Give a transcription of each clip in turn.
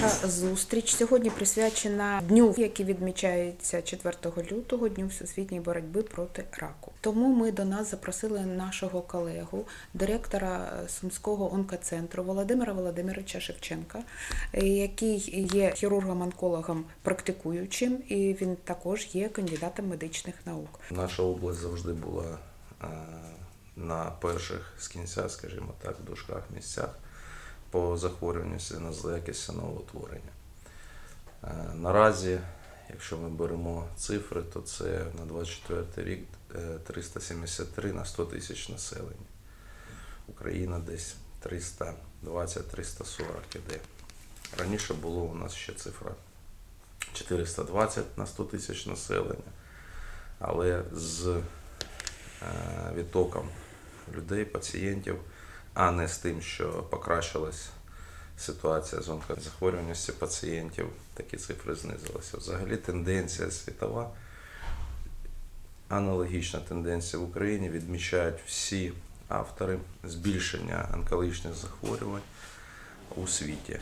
Наша зустріч сьогодні присвячена дню, який відмічається 4 лютого, дню всесвітньої боротьби проти раку. Тому ми до нас запросили нашого колегу, директора Сумського онкоцентру Володимира Володимировича Шевченка, який є хірургом-онкологом практикуючим, і він також є кандидатом медичних наук. Наша область завжди була е, на перших з кінця, скажімо так, дужках місцях по захворюваності на злоякісне новоутворення. Е, Наразі, якщо ми беремо цифри, то це на 24 рік е, 373 на 100 тисяч населення. Україна десь 320-340 іде. Раніше було у нас ще цифра 420 на 100 тисяч населення, але з е, відтоком людей, пацієнтів, а не з тим, що покращилась ситуація з онкозахворюваністю пацієнтів, такі цифри знизилися. Взагалі тенденція світова, аналогічна тенденція в Україні відмічають всі автори збільшення онкологічних захворювань у світі.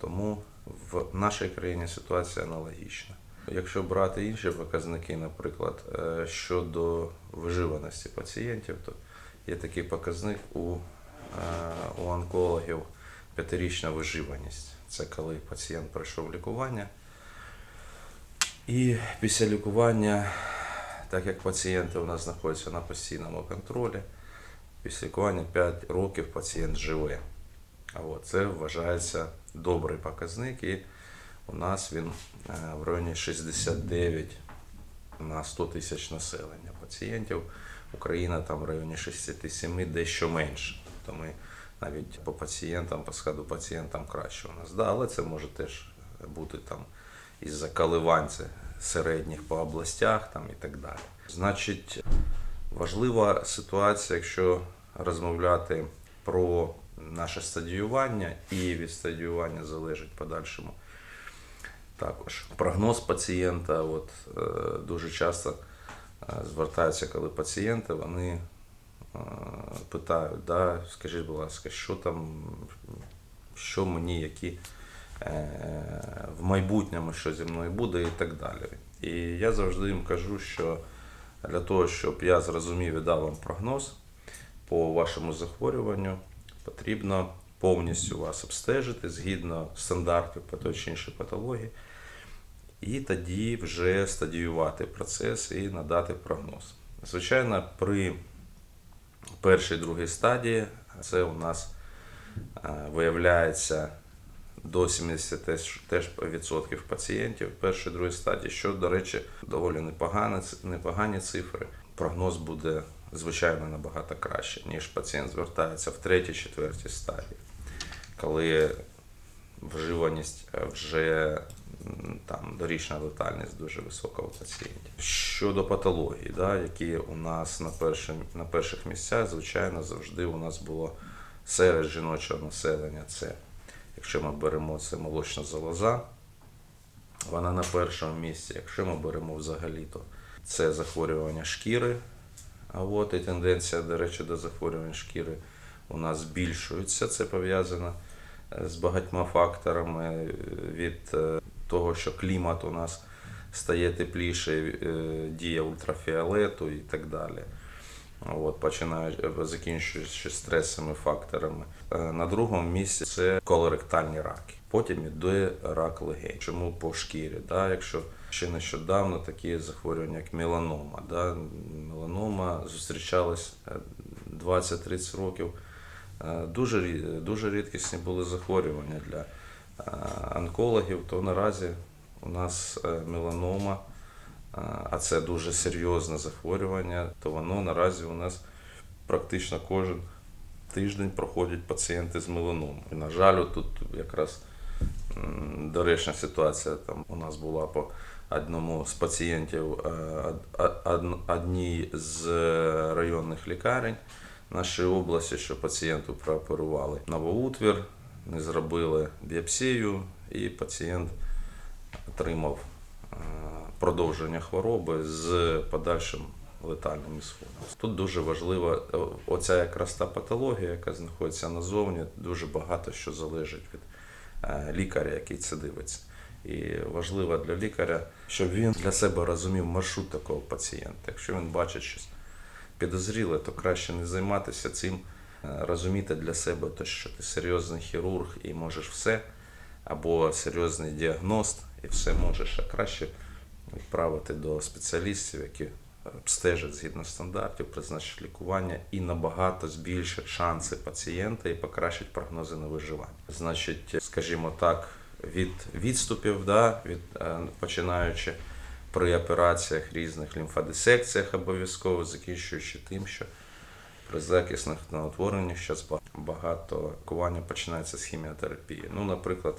Тому в нашій країні ситуація аналогічна. Якщо брати інші показники, наприклад, е, щодо виживаності пацієнтів, то є такий показник у, е, у онкологів п'ятирічна виживаність. Це коли пацієнт пройшов лікування. І після лікування, так як пацієнти у нас знаходяться на постійному контролі, після лікування 5 років пацієнт живе. Це вважається добрий показник, і у нас він е, в районі 69 на 100 тисяч населення пацієнтів. Україна там в районі 67, дещо менше. Тобто ми навіть по пацієнтам, по складу пацієнтам краще у нас. Да, але це може теж бути там із-за коливань це середніх по областях там, і так далі. Значить, важлива ситуація, якщо розмовляти про наше стадіювання, і від стадіювання залежить подальшому також прогноз пацієнта. От, е, дуже часто звертаються, коли пацієнти, вони е, питають, да, скажіть, будь ласка, що там, що мені, які е, в майбутньому, що зі мною буде і так далі. І я завжди їм кажу, що для того, щоб я зрозумів і дав вам прогноз по вашому захворюванню, потрібно повністю вас обстежити згідно стандартів по той чи іншій патології, і тоді вже стадіювати процес і надати прогноз. Звичайно, при першій другій стадії це у нас е, виявляється до 70 теж, теж відсотків пацієнтів першої другої стадії, що, до речі, доволі непогані, непогані цифри. Прогноз буде звичайно набагато краще, ніж пацієнт звертається в третій, четвертій стадії, коли вживаність е, вже там дорічна летальність дуже висока у пацієнтів. Щодо патології, да, які у нас на, першим, на перших місцях, звичайно, завжди у нас було серед жіночого населення. Це, якщо ми беремо це молочна залоза, вона на першому місці. Якщо ми беремо взагалі, то це захворювання шкіри. А от і тенденція, до речі, до захворювань шкіри у нас збільшується. Це пов'язано е, з багатьма факторами від е, того, що клімат у нас стає тепліше, е, дія ультрафіолету і так далі. От, починаючи, закінчуючи стресовими факторами. Е, На другому місці це колоректальні раки. Потім іде рак легень. Чому по шкірі? Да? Якщо ще нещодавно такі захворювання, як меланома. Да? Меланома зустрічалась е, 20-30 років. Е, Дуже, дуже рідкісні були захворювання для онкологів, то наразі у нас е, меланома, а це дуже серйозне захворювання, то воно наразі у нас практично кожен тиждень проходять пацієнти з меланомою. На жаль, тут якраз доречна ситуація там у нас була по одному з пацієнтів е, од- од- одній з е, районних лікарень нашої області, що пацієнту прооперували новоутвір, не зробили біопсію, і пацієнт отримав е, продовження хвороби з подальшим летальним ісходом. Тут дуже важлива е, оця якраз та патологія, яка знаходиться назовні, дуже багато що залежить від е, лікаря, який це дивиться. І важливо для лікаря, щоб він для себе розумів маршрут такого пацієнта. Якщо він бачить щось підозріле, то краще не займатися цим, розуміти для себе, то, що ти серйозний хірург і можеш все, або серйозний діагност і все можеш, а краще відправити до спеціалістів, які обстежать згідно стандартів, призначать лікування і набагато збільшать шанси пацієнта і покращать прогнози на виживання. Значить, скажімо так, від відступів, да, від, е, починаючи при операціях різних лімфодисекціях обов'язково, закінчуючи тим, що при закисних новотвореннях зараз багато лікування починається з хіміотерапії. Ну, наприклад,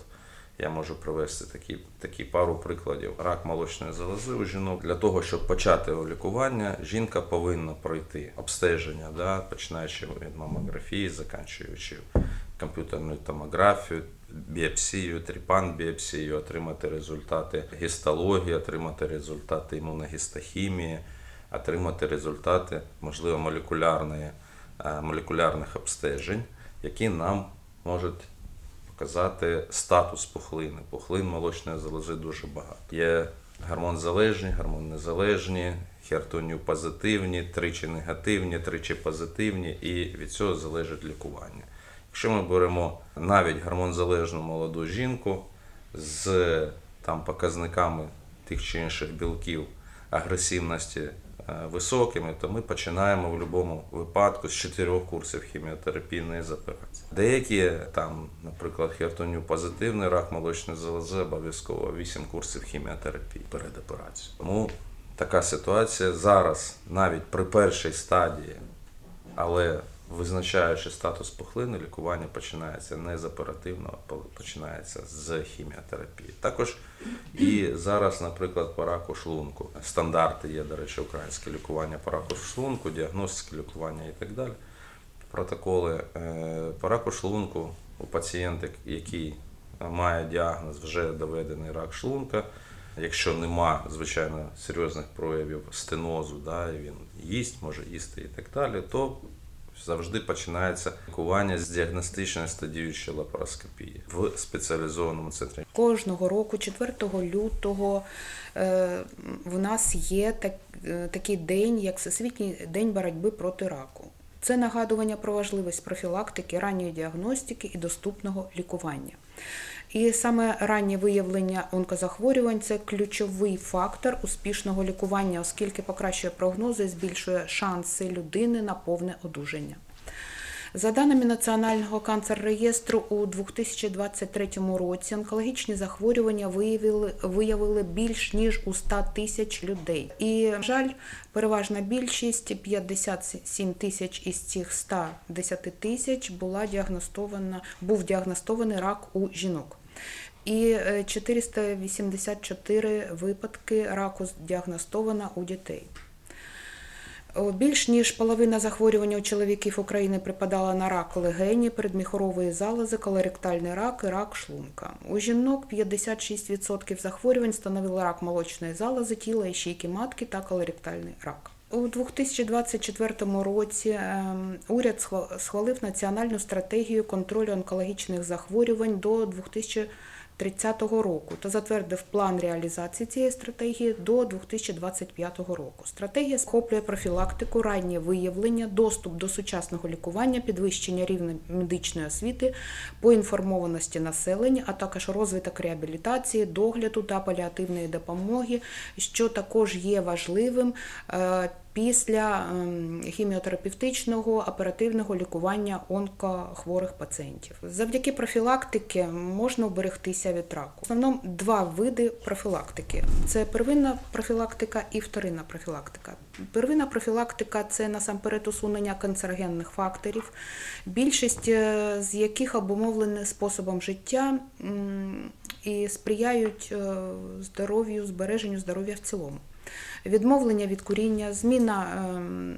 я можу привести такі, такі пару прикладів. Рак молочної залози у жінок. Для того, щоб почати його лікування, жінка повинна пройти обстеження, да, починаючи від мамографії, закінчуючи комп'ютерною томографією, біопсією, тріпан-біопсією, отримати результати гістології, отримати результати імуногістохімії, отримати результати, можливо, молекулярної, е, молекулярних обстежень, які нам можуть показати статус пухлини. Пухлин молочної залози дуже багато. Є гормон залежні, гормон незалежні, хертонів позитивні, тричі негативні, тричі позитивні, і від цього залежить лікування. Якщо ми беремо навіть гормонзалежну молоду жінку з там, показниками тих чи інших білків агресивності високими, то ми починаємо в будь-якому випадку з чотирьох курсів хіміотерапії не з операції. Деякі там, наприклад, хертоню позитивний рак молочної залози, обов'язково 8 курсів хіміотерапії перед операцією. Тому така ситуація зараз, навіть при першій стадії, але визначаючи статус пухлини, лікування починається не з оперативного, а починається з хіміотерапії. Також і зараз, наприклад, по раку шлунку. Стандарти є, до речі, українське лікування по раку шлунку, діагностики лікування і так далі. Протоколи Е, по раку шлунку у пацієнта, який має діагноз вже доведений рак шлунка. Якщо нема, звичайно, серйозних проявів стенозу, да, він їсть, може їсти і так далі, то завжди починається лікування з діагностичної стадіючої лапароскопії в спеціалізованому центрі. Кожного року, 4 лютого, е, в нас є е, такий день, як Всесвітній день боротьби проти раку. Це нагадування про важливість профілактики, ранньої діагностики і доступного лікування. І саме раннє виявлення онкозахворювань це ключовий фактор успішного лікування, оскільки покращує прогнози збільшує шанси людини на повне одужання. За даними Національного канцер-реєстру, у 2023 році онкологічні захворювання виявили, виявили більш ніж у 100 тисяч людей. І, на жаль, переважна більшість 57 тисяч із цих 110 тисяч була діагностована, був діагностований рак у жінок. І е, 484 випадки раку діагностовано у дітей. Більш ніж половина захворювань у чоловіків України припадала на рак легені, передміхорової залози, колоректальний рак і рак шлунка. У жінок 56% захворювань становили рак молочної залози, тіла і шийки матки та колоректальний рак. У 2024 році ем, уряд схвалив національну стратегію контролю онкологічних захворювань до 2030 року та затвердив план реалізації цієї стратегії до 2025 року. Стратегія схоплює профілактику, раннє виявлення, доступ до сучасного лікування, підвищення рівня медичної освіти, поінформованості населення, а також розвиток реабілітації, догляду та паліативної допомоги, що також є важливим е, після ем, хіміотерапевтичного оперативного лікування онкохворих пацієнтів. Завдяки профілактики можна уберегтися від раку. В основному два види профілактики: це первинна профілактика і вторинна профілактика. Первинна профілактика це насамперед усунення канцерогенних факторів, більшість е, з яких обумовлені способом життя і сприяють е, здоров'ю, збереженню здоров'я в цілому відмовлення від куріння, зміна ем,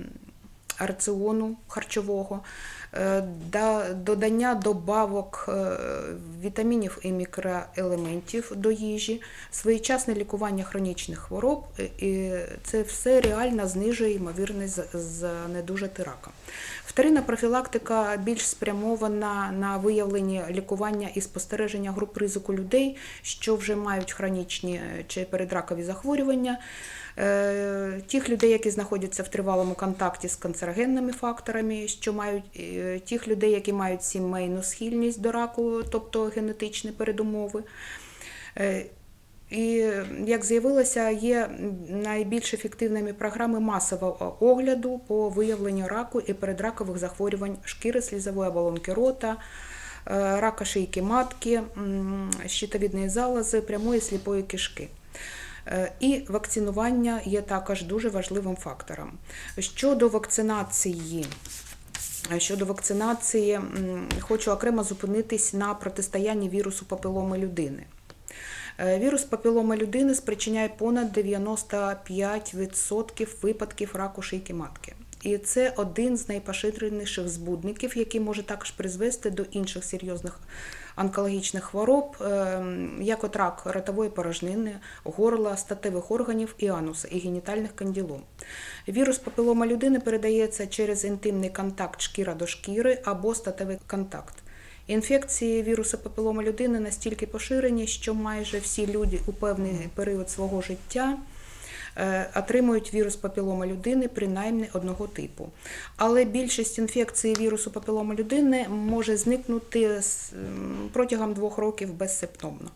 раціону харчового, е, да- додання добавок е, вітамінів і мікроелементів до їжі, своєчасне лікування хронічних хвороб, е, і це все реально знижує ймовірність занедужати раком. Вторинна профілактика більш спрямована на виявлення лікування і спостереження груп ризику людей, що вже мають хронічні чи передракові захворювання. Е, Тих людей, які знаходяться в тривалому контакті з канцерогенними факторами, що мають е, тих людей, які мають сімейну схильність до раку, тобто генетичні передумови. Е, І як з'явилося, є найбільш ефективними програми масового огляду по виявленню раку і передракових захворювань шкіри слізової оболонки рота, рака шийки матки, щитовідної залози, прямої сліпої кишки. Е, І вакцинування є також дуже важливим фактором. Щодо вакцинації, Е, Щодо вакцинації, хочу окремо зупинитись на протистоянні вірусу папіломи людини. Е, Вірус папіломи людини спричиняє понад 95% випадків раку шийки матки. І це один з найпоширеніших збудників, який може також призвести до інших серйозних онкологічних хвороб, ем, як от рак ротової порожнини, горла, статевих органів і ануса, і генітальних канділом. Вірус папілома людини передається через інтимний контакт шкіра до шкіри або статевий контакт. Інфекції вірусу папілома людини настільки поширені, що майже всі люди у певний період свого життя отримують вірус папілома людини принаймні одного типу. Але більшість інфекцій вірусу папілома людини може зникнути протягом двох років безсимптомно.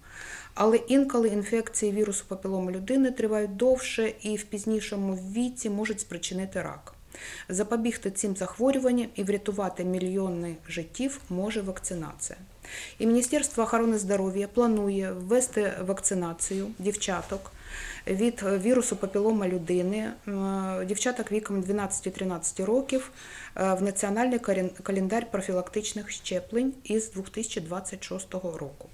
Але інколи інфекції вірусу папілома людини тривають довше і в пізнішому віці можуть спричинити рак. Запобігти цим захворюванням і врятувати мільйони життів може вакцинація. І Міністерство охорони здоров'я планує ввести вакцинацію дівчаток від вірусу папілома людини, дівчаток віком 12-13 років е, в національний календар профілактичних щеплень із 2026 року.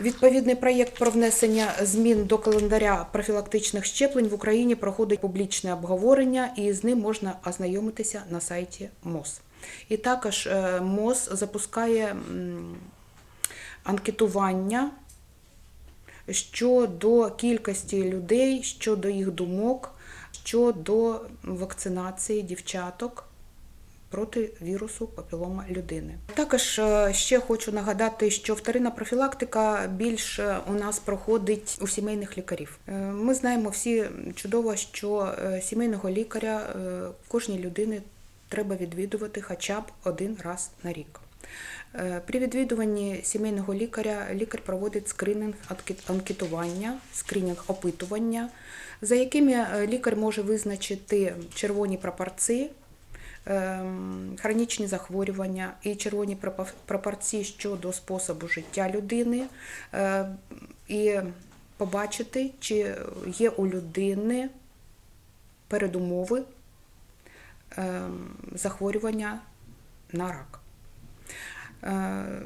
Відповідний проєкт про внесення змін до календаря профілактичних щеплень в Україні проходить публічне обговорення, і з ним можна ознайомитися на сайті МОЗ. І також е, МОЗ запускає анкетування щодо кількості людей, щодо їх думок, щодо вакцинації дівчаток проти вірусу папілома людини. Також е, ще хочу нагадати, що вторинна профілактика більш е, у нас проходить у сімейних лікарів. Е, Ми знаємо всі чудово, що е, сімейного лікаря кожній людини треба відвідувати хоча б один раз на рік. При відвідуванні сімейного лікаря лікар проводить скринінг анкет- анкетування, скринінг опитування, за якими лікар може визначити червоні прапорці, хронічні захворювання і червоні прапорці щодо способу життя людини, е, і побачити, чи є у людини передумови ем, захворювання на рак. Е,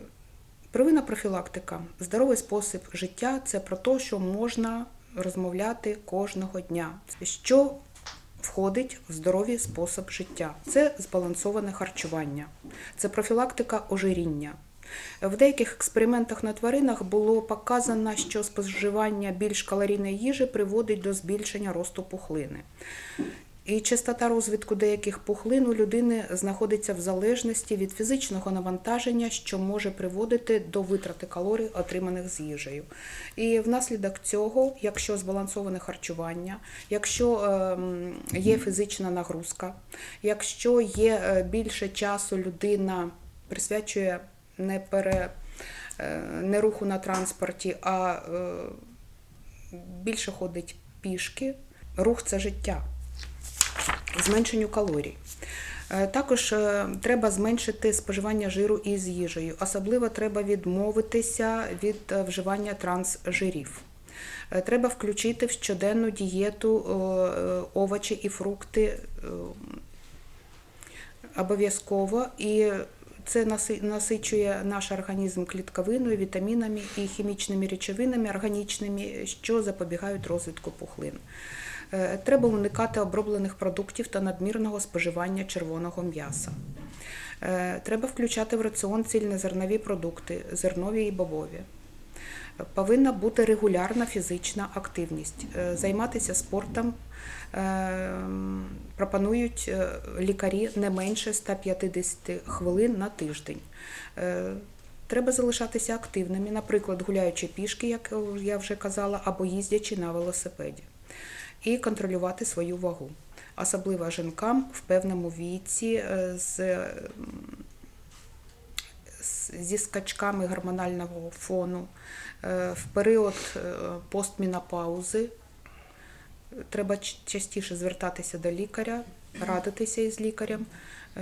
Первинна профілактика, здоровий спосіб життя це про те, що можна розмовляти кожного дня. Що входить в здоровий спосіб життя? Це збалансоване харчування, це профілактика ожиріння. В деяких експериментах на тваринах було показано, що споживання більш калорійної їжі приводить до збільшення росту пухлини. І частота розвитку деяких пухлин у людини знаходиться в залежності від фізичного навантаження, що може приводити до витрати калорій, отриманих з їжею. І внаслідок цього, якщо збалансоване харчування, якщо ем, є фізична нагрузка, якщо є е, більше часу людина присвячує не пере е, не руху на транспорті, а е, більше ходить пішки, рух це життя зменшенню калорій. Е, Також е, треба зменшити споживання жиру із їжею. Особливо треба відмовитися від е, вживання трансжирів. Треба включити в щоденну дієту овочі і фрукти обов'язково. І це насичує наш організм клітковиною, вітамінами і хімічними речовинами органічними, що запобігають розвитку пухлин. Е, Треба уникати оброблених продуктів та надмірного споживання червоного м'яса. Е, Треба включати в раціон цільнозернові продукти, зернові і бобові. Повинна бути регулярна фізична активність. Е, Займатися спортом пропонують лікарі не менше 150 хвилин на тиждень. Треба залишатися активними, наприклад, гуляючи пішки, як я вже казала, або їздячи на велосипеді, і контролювати свою вагу. Особливо жінкам в певному віці е, з зі скачками гормонального фону е, в період е, постмінопаузи. Треба частіше звертатися до лікаря, радитися із лікарем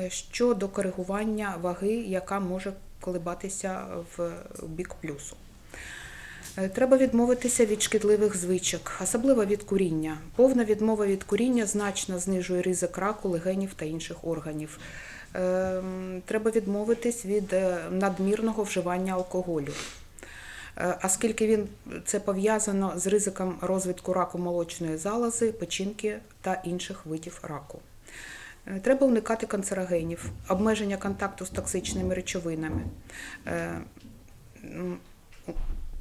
щодо коригування ваги, яка може колебатися в бік плюсу. Е, Треба відмовитися від шкідливих звичок, особливо від куріння. Повна відмова від куріння значно знижує ризик раку, легенів та інших органів. Ем, Треба відмовитись від е, надмірного вживання алкоголю. Е, Оскільки він це пов'язано з ризиком розвитку раку молочної залози, печінки та інших видів раку. Е, Треба уникати канцерогенів, обмеження контакту з токсичними речовинами.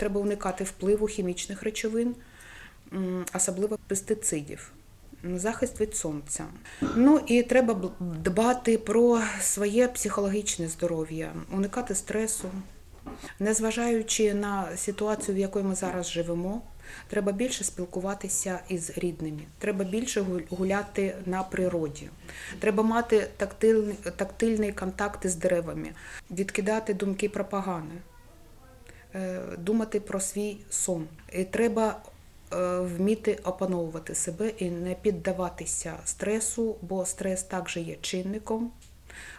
Треба уникати впливу хімічних речовин, особливо пестицидів. Захист від сонця. Ну і треба дбати про своє психологічне здоров'я, уникати стресу. Незважаючи на ситуацію, в якій ми зараз живемо, треба більше спілкуватися із рідними, треба більше гу- гуляти на природі, треба мати тактильний, контакт із деревами, відкидати думки пропагани, е, думати про свій сон. І треба е, вміти опановувати себе і не піддаватися стресу, бо стрес також є чинником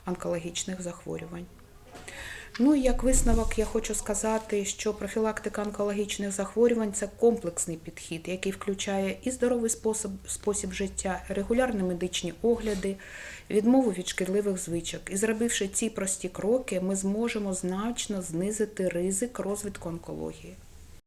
онкологічних захворювань. Ну як висновок, я хочу сказати, що профілактика онкологічних захворювань це комплексний підхід, який включає і здоровий спосіб, спосіб життя, регулярні медичні огляди, відмову від шкідливих звичок. І зробивши ці прості кроки, ми зможемо значно знизити ризик розвитку онкології.